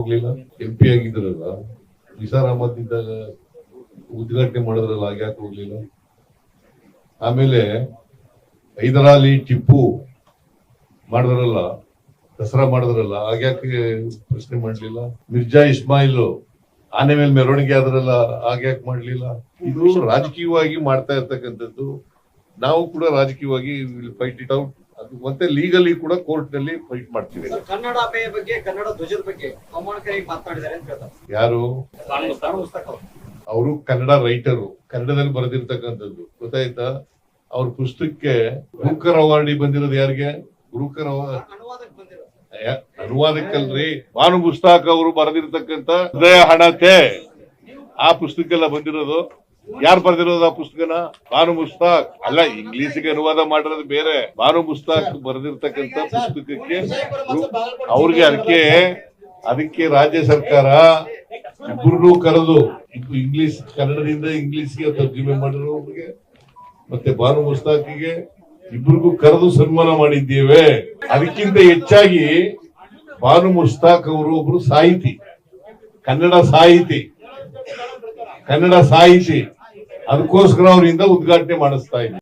ಹೋಗ್ಲಿಲ್ಲ. M P ಆಗಿದ್ರಲ್ಲ, ನಿಸಾರ್ ಅಹಮದ್ ಇದ್ದಾಗ ಉದ್ಘಾಟನೆ ಮಾಡಿದ್ರಲ್ಲ ಯಾಕೆ ಹೋಗ್ಲಿಲ್ಲ? ಆಮೇಲೆ ಹೈದರಾಲಿ ಟಿಪ್ಪು ಮಾಡಿದ್ರಲ್ಲ, ದಸರಾ ಮಾಡಿದ್ರಲ್ಲ ಆಗ್ಯಾಕೆ ಪ್ರಶ್ನೆ ಮಾಡ್ಲಿಲ್ಲ? ಮಿರ್ಜಾ ಇಸ್ಮಾಯಿಲ್ ಆನೆ ಮೇಲೆ ಮೆರವಣಿಗೆ ಆದ್ರಲ್ಲ ಆಗ್ಯಾಕೆ ಮಾಡ್ಲಿಲ್ಲ? ಇದು ರಾಜಕೀಯವಾಗಿ ಮಾಡ್ತಾ ಇರ್ತಕ್ಕಂಥದ್ದು. ನಾವು ಕೂಡ ರಾಜಕೀಯವಾಗಿ ಫೈಟ್ ಇಟ್ ಔಟ್ ಮತ್ತೆ ಲೀಗಲಿ ಕೂಡ ಕೋರ್ಟ್ನಲ್ಲಿ ಫೈಟ್ ಮಾಡ್ತೀವಿ ಕನ್ನಡ ಬಗ್ಗೆ ಕನ್ನಡ ಧ್ವಜದ ಬಗ್ಗೆ ಅವಮಾನಕಾರಿ ಮಾತನಾಡಿದ್ದಾರೆ ಅಂತ ಹೇಳ್ತಾರೆ. ಯಾರು? ಅವರು. ಕನ್ನಡ ರೈಟರು ಕನ್ನಡದಲ್ಲಿ ಬರೆದಿರ್ತಕ್ಕಂಥದ್ದು. ಗೊತ್ತಾಯ್ತಾ? ಅವ್ರ ಪುಸ್ತಕಕ್ಕೆ ಗುರುಕರ್ ಅವಾರ್ಡಿ ಬಂದಿರೋದು ಯಾರಿಗೆ? ಗುರುಕರ್ ಅನುವಾದಕ್ಕಲ್ರಿ. ಭಾನು ಪುಸ್ತಕ ಅವರು ಬರೆದಿರ್ತಕ್ಕಂಥ ಹೃದಯ ಹಣತೆ ಆ ಪುಸ್ತಕ ಎಲ್ಲ ಬಂದಿರೋದು. ಯಾರು ಬರೆದಿರೋದು ಆ ಪುಸ್ತಕನ? ಬಾನು ಮುಸ್ತಾಕ್. ಅಲ್ಲ ಇಂಗ್ಲಿಷ್ಗೆ ಅನುವಾದ ಮಾಡಿರೋದು ಬೇರೆ. ಬಾನು ಮುಸ್ತಾಕ್ ಬರೆದಿರ್ತಕ್ಕಂಥ ಪುಸ್ತಕಕ್ಕೆ ಅವ್ರಿಗೆ ಅದಕ್ಕೆ ಅದಕ್ಕೆ ರಾಜ್ಯ ಸರ್ಕಾರ ಇಬ್ಬರನ್ನೂ ಕರೆದು ಇಂಗ್ಲಿಷ್, ಕನ್ನಡದಿಂದ ಇಂಗ್ಲಿಷ್ಗೆ ತರ್ಜುಮೆ ಮಾಡಿರೋರಿಗೆ ಮತ್ತೆ ಬಾನು ಮುಸ್ತಾಕಿಗೆ ಇಬ್ಬರಿಗೂ ಕರೆದು ಸನ್ಮಾನ ಮಾಡಿದ್ದೇವೆ. ಅದಕ್ಕಿಂತ ಹೆಚ್ಚಾಗಿ ಬಾನು ಮುಸ್ತಾಕ್ ಅವರು ಒಬ್ರು ಸಾಹಿತಿ. ಕನ್ನಡ ಸಾಹಿತಿ. ಕನ್ನಡ ಸಾಹಿತಿ. ಅದಕ್ಕೋಸ್ಕರ ಅವರಿಂದ ಉದ್ಘಾಟನೆ ಮಾಡಿಸ್ತಾ ಇದ್ದೀವಿ